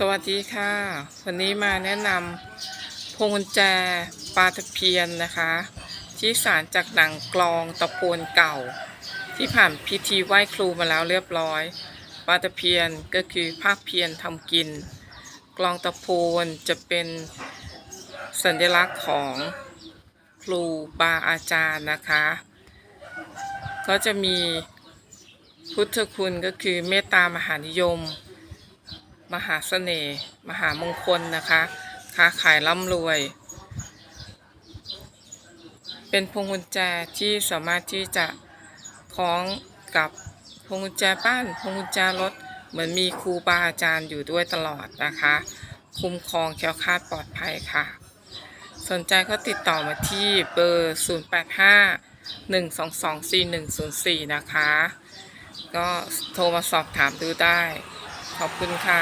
สวัสดีค่ะ วันนี้มาแนะนำพวงกุญแจปลาตะเพียนนะคะ ที่สารจากหนังกลองตะโพนเก่า ที่ผ่านพิธีไหว้ครูมาแล้วเรียบร้อยปลาตะเพียนก็คือภาคเพียนทำกิน กลองตะโพนจะเป็นสัญลักษณ์ของครูบาอาจารย์นะคะ ก็จะมีพุทธคุณก็คือเมตตามหานิยม มหาเสน่ห์มหามงคลนะคะ ค้าขายร่ำรวย เป็นพวงกุญแจที่สามารถที่จะคล้องกับพวงกุญแจบ้านพวงกุญแจรถเหมือนมีครูบาอาจารย์อยู่ด้วยตลอดนะคะ คุ้มครองแคล้วคลาดปลอดภัยค่ะ สนใจก็ติดต่อมาที่เบอร์ 085 122 4104 นะคะ ก็โทรมาสอบถามดูได้ ขอบคุณค่ะ